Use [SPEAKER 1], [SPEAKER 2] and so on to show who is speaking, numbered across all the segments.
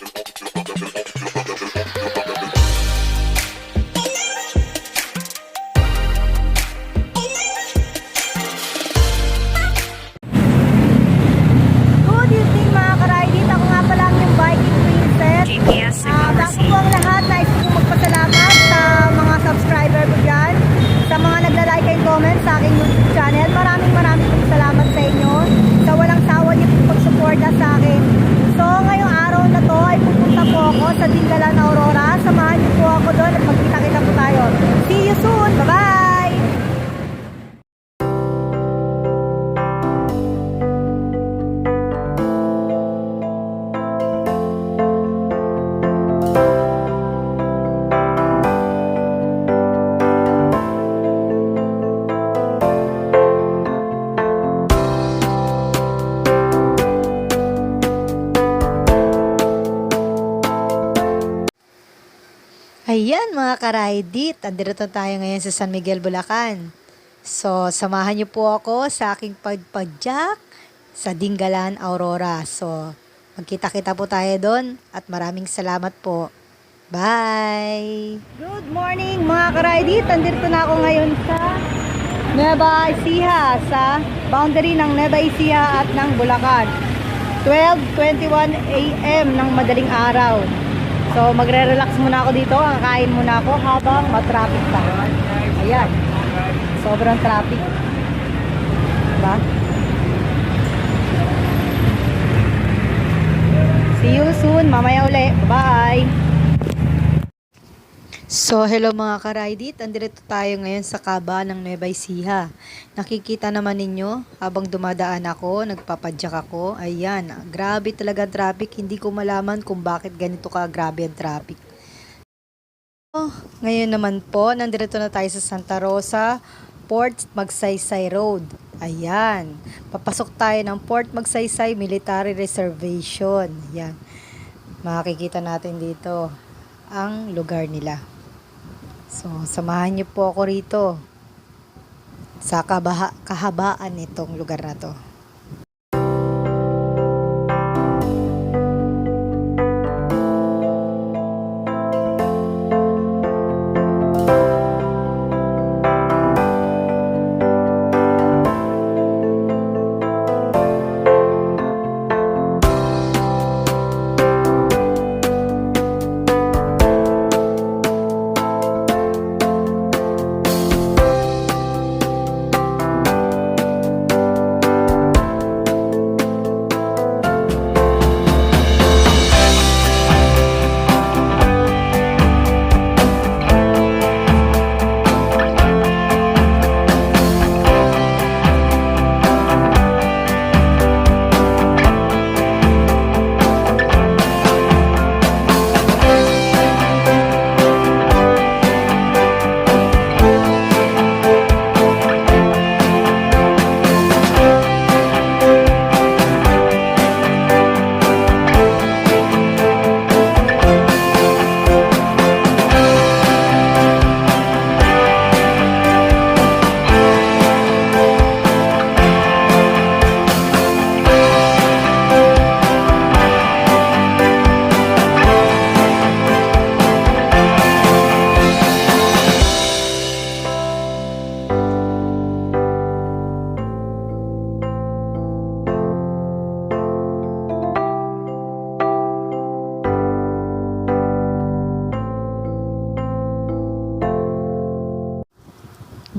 [SPEAKER 1] Good mga karaidit, andito tayo ngayon sa San Miguel, Bulacan. So, samahan niyo po ako sa aking pagpadyak sa Dingalan, Aurora. So, magkita-kita po tayo doon at maraming salamat po. Bye! Good morning mga karaidit, andito na ako ngayon sa Nueva Ecija, sa boundary ng Nueva Ecija at ng Bulacan. 12.21 a.m. ng madaling araw. So magre-relax muna ako dito, kakain muna ako habang matraffic pa. Ayan. Sobrang traffic. Diba? See you soon. Mamaya uli. Bye. So, hello mga karaidit. Andito tayo ngayon sa kaba ng Nueva Ecija. Nakikita naman ninyo, habang dumadaan ako, nagpapadyak ako. Ayan, grabe talaga traffic. Hindi ko malaman kung bakit ganito ka grabe ang traffic. Oh, ngayon naman po, nandito na tayo sa Santa Rosa, Port Magsaysay Road. Ayan, papasok tayo ng Port Magsaysay Military Reservation. Ayan, makikita natin dito ang lugar nila. So, samahan niyo po ako rito sa kabaha, kahabaan nitong lugar na to.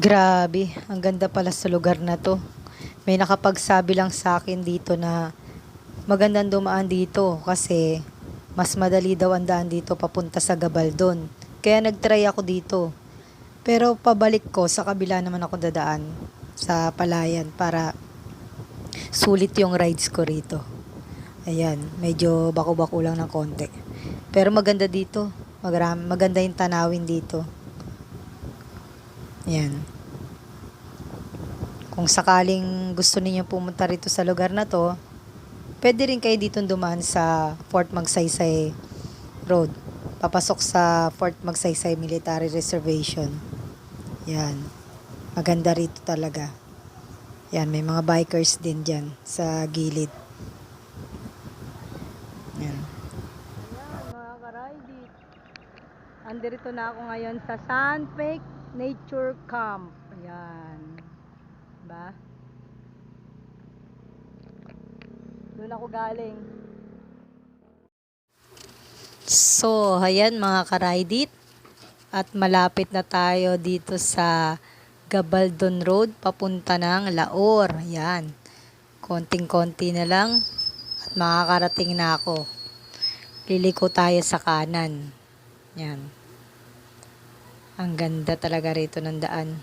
[SPEAKER 1] Grabe, ang ganda pala sa lugar na to. May nakapagsabi lang sa akin dito na magandang dumaan dito kasi mas madali daw ang daan dito papunta sa Gabaldon. Kaya nagtry ako dito. Pero pabalik ko, sa kabila naman ako dadaan sa Palayan para sulit yung rides ko rito. Ayan, medyo bako-bako lang ng konti. Pero maganda dito. Magram, maganda yung tanawin dito. Ayan. Kung sakaling gusto niyo pumunta rito sa lugar na to, pwede rin kayo dito dumaan sa Fort Magsaysay Road. Papasok sa Fort Magsaysay Military Reservation. Yan. Maganda rito talaga. Yan, may mga bikers din dyan sa gilid. Yan. ka-Raidit. Andito na ako ngayon sa Sunpeak Nature Camp. Ayan. Diba? Doon ako galing. So, ayan mga ka-Raidit. At malapit na tayo dito sa Gabaldon Road papunta ng Laor. Ayan. Konting-konti na lang at makakarating na ako. Liliko tayo sa kanan. Yan. Ang ganda talaga rito ng daan.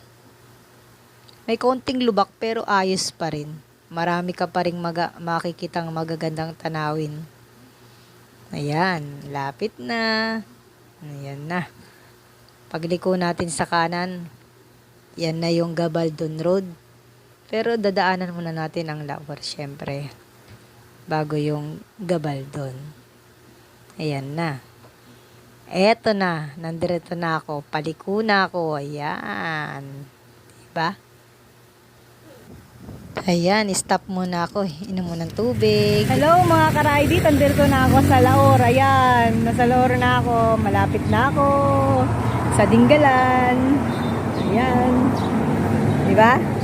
[SPEAKER 1] May konting lubak pero ayos pa rin. Marami ka pa rin maga- makikitang magagandang tanawin. Ayan, lapit na. Ayan na. Pagliko natin sa kanan, yan na yung Gabaldon Road. Pero dadaanan muna natin ang Laor, syempre. Bago yung Gabaldon. Ayan na. Eto na. Nandito na ako. Paliko na ako. Ayan. Diba? Ayan, stop muna ako. Inom muna ng tubig. Hello mga ka-Raidit. Andito na ako sa Laor. Ayan. Nasa Laor na ako. Malapit na ako. Sa Dinggalan. Ayan. Diba?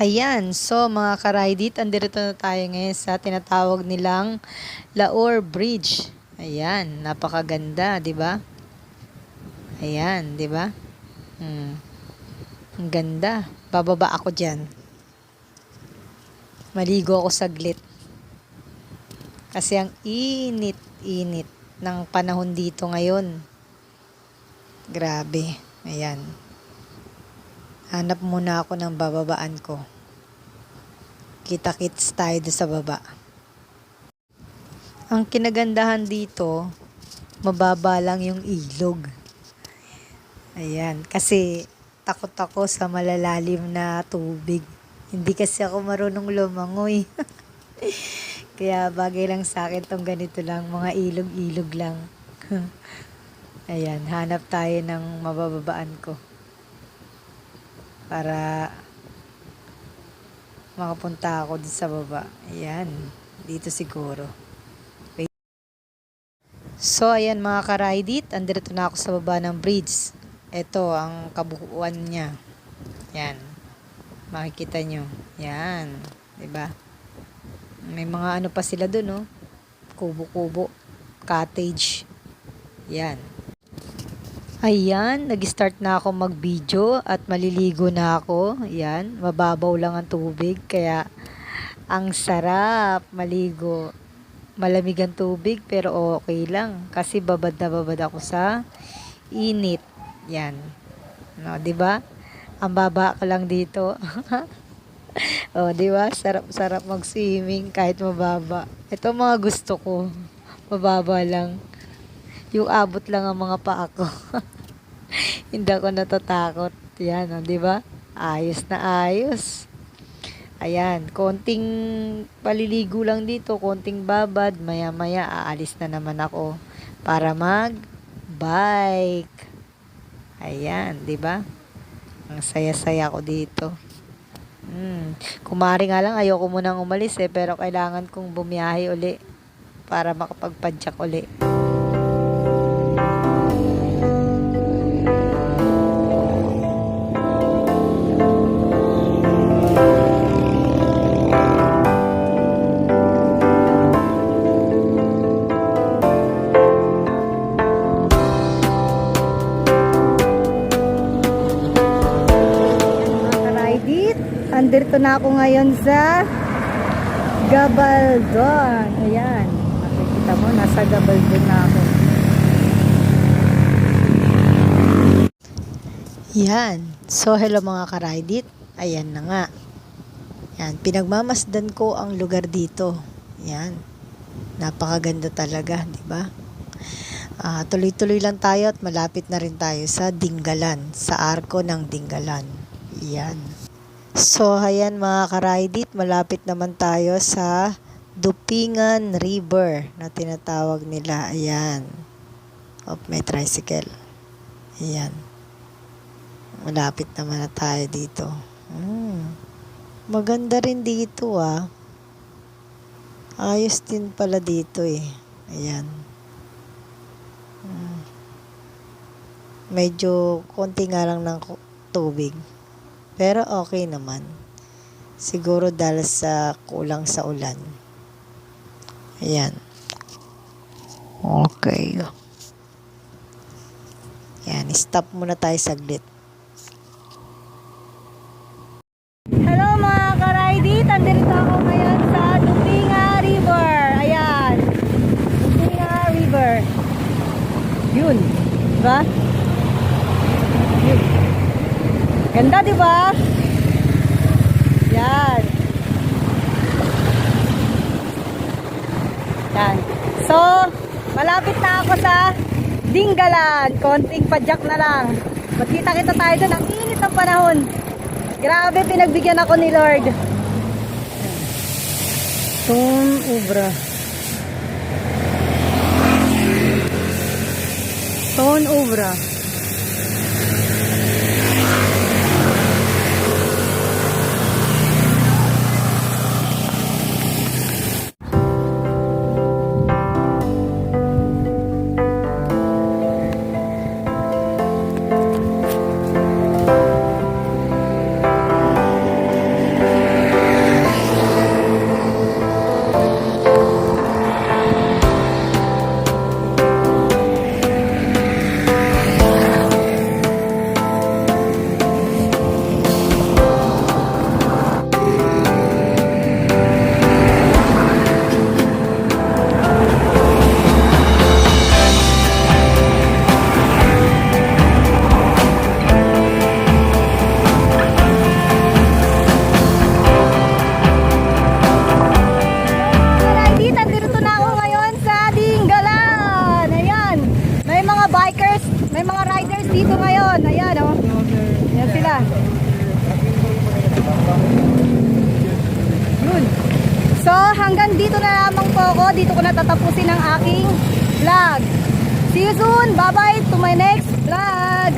[SPEAKER 1] Ayan, so mga ka-Raidit, andito na tayo ngayon sa tinatawag nilang Laor Bridge. Ayan, napakaganda, di ba? Ayan, di ba? Hmm. Ang ganda. Bababa ako dyan. Maligo ako saglit. Kasi ang init-init ng panahon dito ngayon. Grabe. Ayan. Hanap muna ako ng bababaan ko. Kita-kits tayo sa baba. Ang kinagandahan dito, mababa lang yung ilog. Ayan, kasi takot ako sa malalalim na tubig. Hindi kasi ako marunong lumangoy. Kaya bagay lang sa akin tong ganito lang, mga ilog-ilog lang. Ayan, hanap tayo ng mabababaan ko para makapunta ako dito sa baba. Ayan, dito siguro. So, ayan mga ka-Raidit, andito na ako sa baba ng bridge. Ito ang kabuuan niya. Yan. Makikita nyo. Yan. 'Di ba? May mga ano pa sila doon, no? Kubo-kubo. Cottage. Yan. Ayan, nag-start na ako mag-video at maliligo na ako. Ayan, mababaw lang ang tubig kaya ang sarap maligo. Malamig ang tubig pero okay lang kasi babad na babad ako sa init. Yan. No, 'di ba? Ang baba ko lang dito. oh, 'di ba? Sarap-sarap mag-swimming kahit mababa. Ito mga gusto ko. Mababa lang yung abot lang ang mga paa ko. Hindi ako natatakot. Yan, oh, di ba? Ayos na ayos. Ayan, konting paliligo lang dito, konting babad, maya-maya aalis na naman ako para mag-bike. Ayan, di ba? Ang saya-saya ko dito. Hmm. Kumari nga lang, ayoko munang umalis eh, pero kailangan kong bumiyahe uli para makapagpadyak uli. Andito na ako ngayon sa Gabaldon. Ayan, makikita mo, nasa Gabaldon na ako. Yan. So, hello mga karaidit. Ayan na nga. Yan, pinagmamasdan ko ang lugar dito. Yan. Napakaganda talaga, di ba? Ah, tuloy-tuloy lang tayo at malapit na rin tayo sa Dinggalan, sa arko ng Dinggalan. Yan. So, ayan mga karaidit, malapit naman tayo sa Dupingan River na tinatawag nila. Ayan. Oh, may tricycle. Ayan. Malapit naman na tayo dito. Hmm. Maganda rin dito ah. Ayos din pala dito eh.
[SPEAKER 2] Ayan. Mm. Medyo konti nga lang ng tubig. Pero okay naman. Siguro dahil sa kulang sa ulan. Ayan. Okay. Yan, stop muna tayo saglit. Hello mga ka-Ridey! Tandito ako ngayon sa Dupinga River. Ayan. Dupinga River. Yun. Diba? Yun. Ganda, di ba? Yan. Yan. So, malapit na ako sa Dinggalan. Konting padyak na lang. Magkita-kita tayo doon. Ang init ng panahon. Grabe, pinagbigyan ako ni Lord. Tun ubra. Tun ubra. Alright, may mga riders dito ngayon. Ayan, oh. Ayan sila. Yun. So, hanggang dito na lamang po ako. Dito ko natatapusin ang aking vlog. See you soon. Bye-bye to my next vlog.